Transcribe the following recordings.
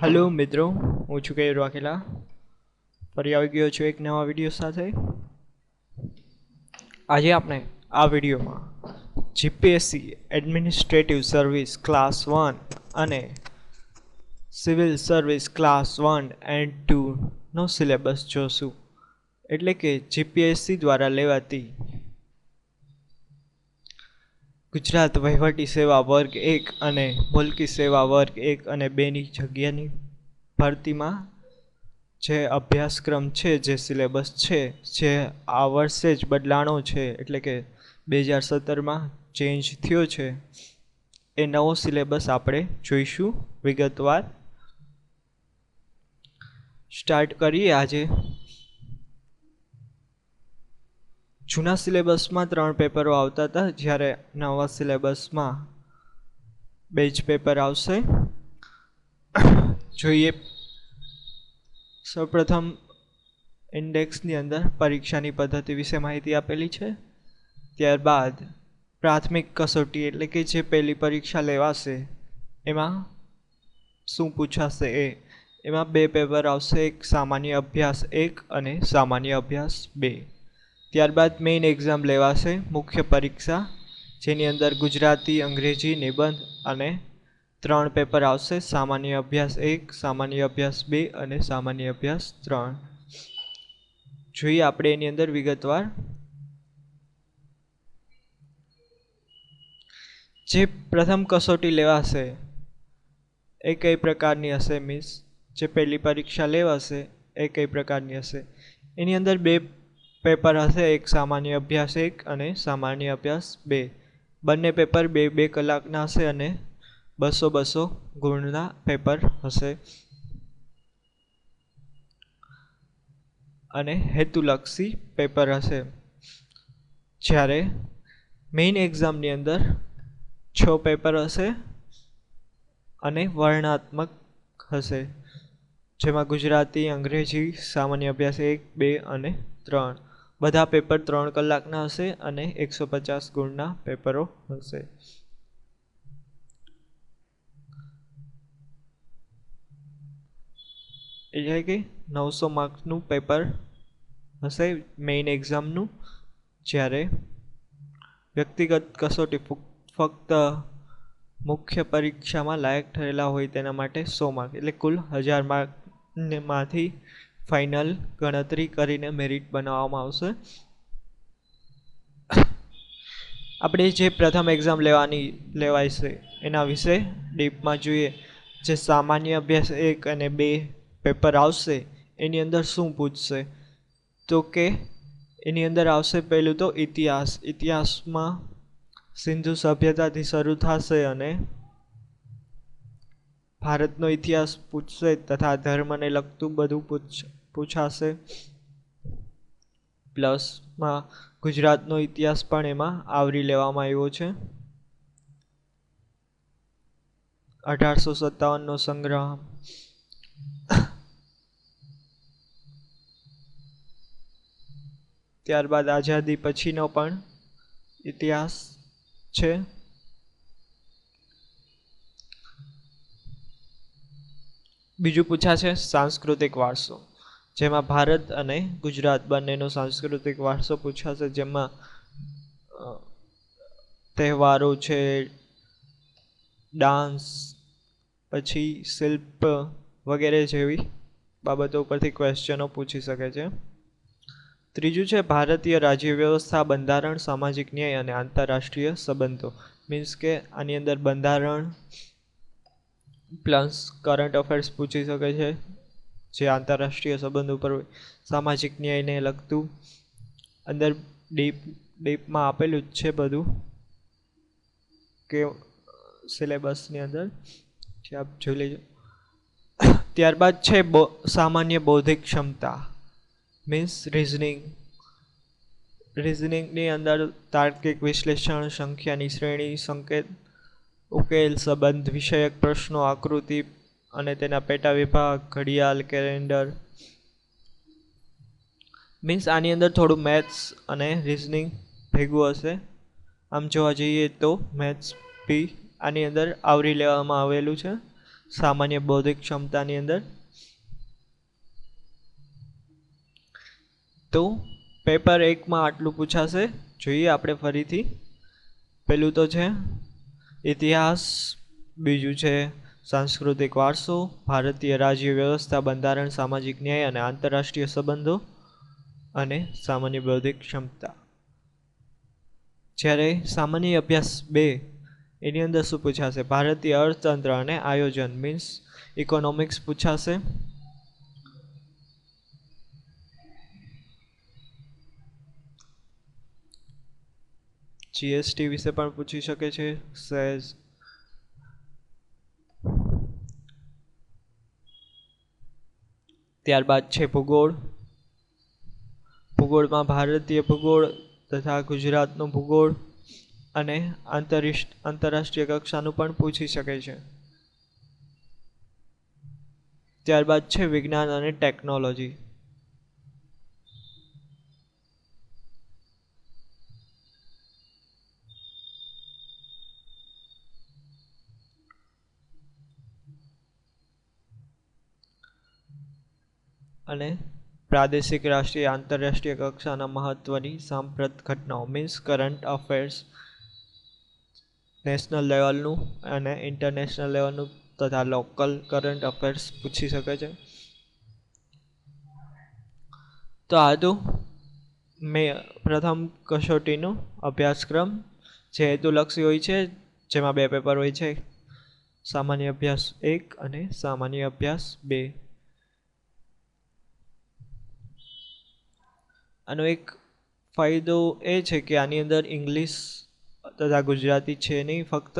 Hello મિત્રો. હું છું કૈર વાઘેલા. ફરી આવી ગયો છું એક નવા વીડિયો સાથે. આજે આપણે આ વિડીયોમાં GPSC administrative service class one અને civil service class one and ટુનો syllabus જોશું. એટલે કે જીપીએસસી દ્વારા લેવાતી ગુજરાત વહીવટી સેવા વર્ગ એક અને મુલકી સેવા વર્ગ એક અને બેની જગ્યાની ભરતીમાં જે અભ્યાસક્રમ છે, જે સિલેબસ છે, જે આ વર્ષે જ બદલાણો છે, એટલે કે બે હજાર સત્તરમાં ચેન્જ થયો છે, એ નવો સિલેબસ આપણે જોઈશું વિગતવાર. સ્ટાર્ટ કરીએ આજે. જૂના સિલેબસમાં ત્રણ પેપરો આવતા હતા. જ્યારે નવા સિલેબસમાં બે જ પેપર આવશે. જોઈએ. સૌપ્રથમ ઇન્ડેક્સની અંદર પરીક્ષાની પદ્ધતિ વિશે માહિતી આપેલી છે. ત્યારબાદ પ્રાથમિક કસોટી એટલે કે જે પહેલી પરીક્ષા લેવાશે, એમાં શું પૂછાશે એ. એમાં બે પેપર આવશે, એક સામાન્ય અભ્યાસ એક અને સામાન્ય અભ્યાસ બે. ત્યારબાદ મેઇન એક્ઝામ લેવાશે, મુખ્ય પરીક્ષા, જેની અંદર ગુજરાતી, અંગ્રેજી, નિબંધ અને ત્રણ પેપર આવશે. સામાન્ય અભ્યાસ એક, સામાન્ય અભ્યાસ બે અને સામાન્ય અભ્યાસ ત્રણ. જોઈએ આપણે એની અંદર વિગતવાર. જે પ્રથમ કસોટી લેવાશે, એ કઈ પ્રકારની હશે મીન્સ જે પહેલી પરીક્ષા લેવાશે, એ કઈ પ્રકારની હશે? એની અંદર બે પેપર હશે, એક સામાન્ય અભ્યાસ એક અને સામાન્ય અભ્યાસ બે. બંને પેપર બે બે કલાકના હશે અને બસો બસો ગુણના પેપર હશે. અને હેતુલક્ષી પેપર હશે. જ્યારે મેઇન એક્ઝામની અંદર છ પેપર હશે અને વર્ણાત્મક હશે. જેમાં ગુજરાતી, અંગ્રેજી, સામાન્ય અભ્યાસ એક, બે અને ત્રણ. બધા પેપર ત્રણ કલાકના હશે અને એકસો પચાસ ગુણના પેપરો હશે. એટલે કે નવસો માર્ક્સનું પેપર હશે મેઇન એક્ઝામનું, જ્યારે વ્યક્તિગત કસોટી ફક્ત મુખ્ય પરીક્ષામાં લાયક થયેલા હોય તેના માટે સો માર્ક, એટલે કુલ હજાર માર્કમાંથી ફાઇનલ ગણતરી કરીને મેરિટ બનાવવામાં આવશે. આપણે જે પ્રથમ એક્ઝામ લેવાની, લેવાય છે એના વિશે ડીપમાં જોઈએ. જે સામાન્ય અભ્યાસ એક અને બે પેપર આવશે, એની અંદર શું પૂછશે? તો કે એની અંદર આવશે પહેલું તો ઇતિહાસ. ઇતિહાસમાં સિંધુ સભ્યતાથી શરૂ થશે અને ભારતનો ઇતિહાસ પૂછશે તથા ધર્મને લગતું બધું પૂછ પૂછાશે. પ્લસમાં ગુજરાતનો ઇતિહાસ પણ એમાં આવરી લેવામાં આવ્યો છે. અઢારસો સત્તાવનનો સંગ્રહ. ત્યારબાદ આઝાદી પછીનો પણ ઇતિહાસ છે. બીજું પૂછાશે સાંસ્કૃતિક વારસો. જેમાં ભારત અને ગુજરાત બંનેનો સાંસ્કૃતિક વારસો પૂછાશે, જેમાં તહેવારો છે, ડાન્સ, પછી શિલ્પ વગેરે જેવી બાબતો ઉપરથી ક્વેશ્ચનો પૂછી શકે છે. ત્રીજું છે ભારતીય રાજ્ય વ્યવસ્થા બંધારણ, સામાજિક ન્યાય અને આંતરરાષ્ટ્રીય સંબંધો. મીન્સ કે આની અંદર બંધારણ પ્લસ કરંટ અફેર્સ પૂછી શકે છે. જે આંતરરાષ્ટ્રીય સંબંધ ઉપર સામાજિક ન્યાયને લગતું અંદર ડીપ ડીપમાં આપેલું જ છે બધું કે સિલેબસની અંદર. જે આપ જોઈ લેજો. ત્યારબાદ છે સામાન્ય બૌદ્ધિક ક્ષમતા મીન્સ રિઝનિંગ રિઝનિંગની અંદર તાર્કિક વિશ્લેષણ, સંખ્યાની શ્રેણી, સંકેત, ઉકેલ, સંબંધ, વિષયક પ્રશ્નો, આકૃતિ અને તેના પેટા વિભાગ, ઘડિયાળ, કેલેન્ડર. મીન્સ આની અંદર થોડું મેથ્સ અને રિઝનિંગ ભેગું હશે. આમ જોવા જઈએ તો મેથ્સ બી આની અંદર આવરી લેવામાં આવેલું છે. સામાન્ય બૌદ્ધિક ક્ષમતાની અંદર. તો પેપર એકમાં આટલું પૂછાશે. જોઈએ આપણે ફરીથી. પેલું તો છે. ઇતિહાસ, બીજું છે સાંસ્કૃતિક વારસો, ભારતીય રાજ્ય વ્યવસ્થા, બંધારણ, સામાજિક ન્યાય અને આંતરરાષ્ટ્રીય સંબંધો અને સામાન્ય બૌદ્ધિક ક્ષમતા. જ્યારે સામાન્ય અભ્યાસ બે એની અંદર શું પૂછાશે? ભારતીય અર્થતંત્ર અને આયોજન મીન્સ ઇકોનોમિક્સ પૂછાશે. જીએસટી વિશે પણ પૂછી શકે છે સેઝ ત્યારબાદ છે ભૂગોળ. ભૂગોળમાં ભારતીય ભૂગોળ તથા ગુજરાતનો ભૂગોળ અને આંતરરાષ્ટ્રીય કક્ષાનું પણ પૂછી શકે છે. ત્યારબાદ છે વિજ્ઞાન અને ટેકનોલોજી. અને પ્રાદેશિક રાષ્ટ્રીય આંતરરાષ્ટ્રીય કક્ષાના મહત્ત્વની સાંપ્રત ઘટનાઓ મીન્સ કરંટ અફેર્સ નેશનલ લેવલનું અને ઇન્ટરનેશનલ લેવલનું તથા લોકલ કરંટ અફેર્સ પૂછી શકે છે. તો આ હતું મેં પ્રથમ કસોટીનો અભ્યાસક્રમ, જે હેતુલક્ષી હોય છે, જેમાં બે પેપર હોય છે. સામાન્ય અભ્યાસ એક અને સામાન્ય અભ્યાસ બે. આનો એક ફાયદો એ છે કે આની અંદર ઇંગ્લિશ તથા ગુજરાતી છે નહીં, ફક્ત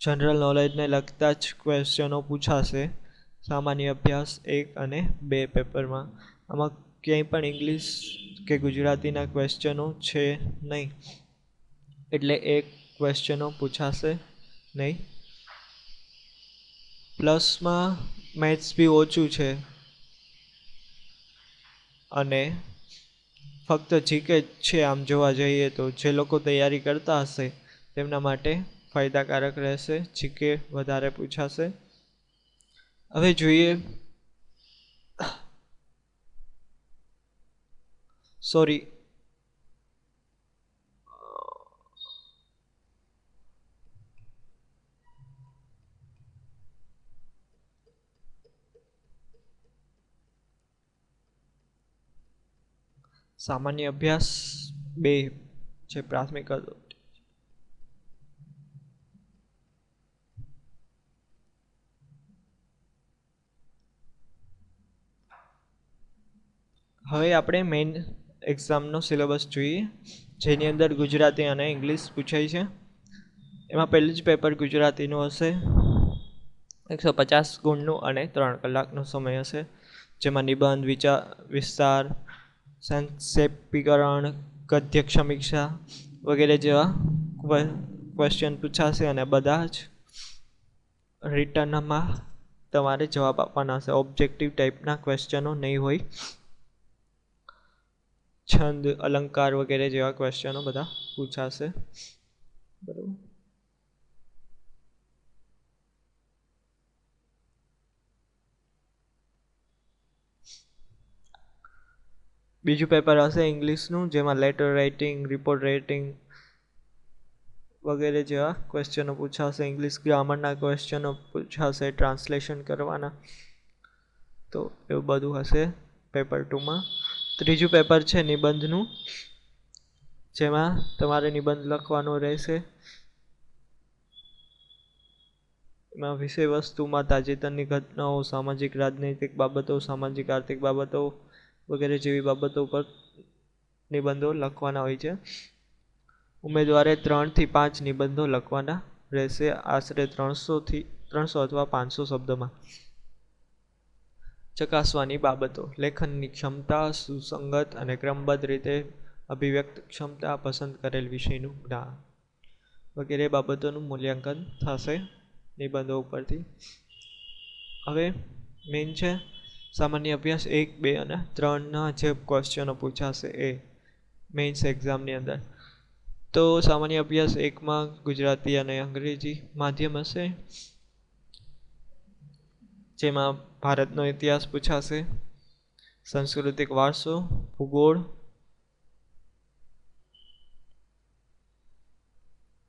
જનરલ નોલેજને લગતા જ ક્વેશ્ચનો પૂછાશે. સામાન્ય અભ્યાસ એક અને બે પેપરમાં. આમાં ક્યાંય પણ ઇંગ્લિશ કે ગુજરાતીના ક્વેશ્ચનો છે નહીં, એટલે એક ક્વેશ્ચનો પૂછાશે નહીં. પ્લસમાં મેથ્સ બી ઓછું છે. અને ફક્ત જીકે જ છે આમ જોવા જઈએ તો જે લોકો તૈયારી કરતા હશે તેમના માટે ફાયદાકારક રહેશે જીકે વધારે પૂછાશે. હવે જોઈએ. સોરી સામાન્ય અભ્યાસ બે છે પ્રાથમિક હવે આપણે મેઇન એક્ઝામનો સિલેબસ જોઈએ, જેની અંદર ગુજરાતી અને ઇંગ્લિશ પૂછાય છે. એમાં પહેલું જ પેપર ગુજરાતીનું હશે. એકસો પચાસ ગુણનું અને ત્રણ કલાકનો સમય હશે. જેમાં નિબંધ, વિચાર, વિસ્તાર સંક્ષેપીકરણ ગદ્ય સમીક્ષા વગેરે જેવા ક્વેશ્ચન પૂછાશે અને બધા જ રિટર્નમાં તમારે જવાબ આપવાના હશે. ઓબ્જેક્ટિવ ટાઈપના ક્વેશ્ચનો નહીં હોય. છંદ, અલંકાર વગેરે જેવા ક્વેશ્ચનો બધા પૂછાશે. બરાબર? બીજું પેપર હશે ઇંગ્લિશનું જેમાં લેટર રાઇટિંગ રિપોર્ટ રાઇટિંગ વગેરે જેવા ક્વેશ્ચનો પૂછાશે. ઇંગ્લિશ ગ્રામરના ક્વેશ્ચનો પૂછાશે ટ્રાન્સલેશન કરવાના. તો એવું બધું હશે પેપર ટુમાં ત્રીજું પેપર છે નિબંધનું, જેમાં તમારે નિબંધ લખવાનો રહેશે. એમાં વિષય વસ્તુમાં તાજેતરની ઘટનાઓ, સામાજિક, રાજનૈતિક બાબતો, સામાજિક, આર્થિક બાબતો વગેરે જેવી બાબતો પર નિબંધો લખવાના હોય છે. ઉમેદવારે ત્રણથી પાંચ નિબંધો લખવાના રહેશે. આશરે ત્રણસોથી ત્રણસો અથવા પાંચસો શબ્દોમાં. ચકાસવાની બાબતો. લેખનની ક્ષમતા, સુસંગત અને ક્રમબદ્ધ રીતે અભિવ્યક્ત ક્ષમતા, પસંદ કરેલ વિષયનું જ્ઞાન વગેરે બાબતોનું મૂલ્યાંકન થશે નિબંધો ઉપરથી. હવે મેઇન છે સામાન્ય અભ્યાસ એક, બે અને ત્રણના જે ક્વેશ્ચનો પૂછાશે એ મેઇન્સ એક્ઝામની અંદર. તો સામાન્ય અભ્યાસ એકમાં ગુજરાતી અને અંગ્રેજી માધ્યમ હશે. જેમાં ભારતનો ઇતિહાસ પૂછાશે. સાંસ્કૃતિક વારસો, ભૂગોળ,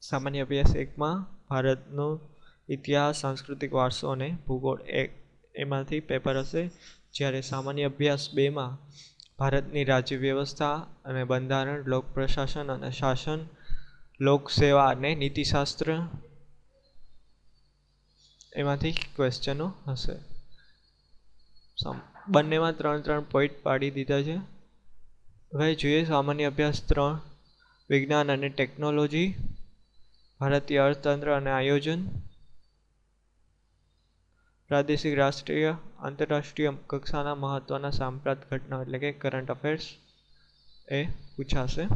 સામાન્ય અભ્યાસ એકમાં ભારતનો ઇતિહાસ, સાંસ્કૃતિક વારસો અને ભૂગોળ એક. એમાંથી પેપર હશે. જ્યારે સામાન્ય અભ્યાસ બેમાં ભારતની રાજ્ય વ્યવસ્થા અને બંધારણ, લોક પ્રશાસન અને શાસન લોકસેવા અને નીતિશાસ્ત્ર એમાંથી ક્વેશ્ચનો હશે. બંનેમાં ત્રણ ત્રણ પોઈન્ટ પાડી દીધા છે. હવે જોઈએ સામાન્ય અભ્યાસ ત્રણ, વિજ્ઞાન અને ટેકનોલોજી ભારતીય અર્થતંત્ર અને આયોજન. પ્રાદેશિક રાષ્ટ્રીય આંતરરાષ્ટ્રીય કક્ષાના મહત્ત્વના સાંપ્રત ઘટના એટલે કે કરંટ અફેર્સ એ પૂછાશે.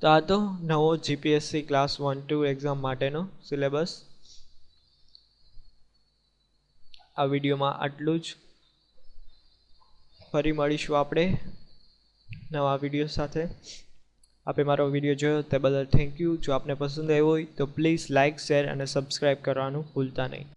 તો આ તો નવો GPSC class one two exam માટેનો સિલેબસ આ વિડીયોમાં આટલું જ. ફરી મળીશું આપણે નવા વીડિયો સાથે. આપે મારો વીડિયો જોયો તે બદલ થેન્ક યુ જો આપને પસંદ આવ્યો હોય તો પ્લીઝ લાઇક શેર અને સબસ્ક્રાઈબ કરવાનું ભૂલતા નહીં.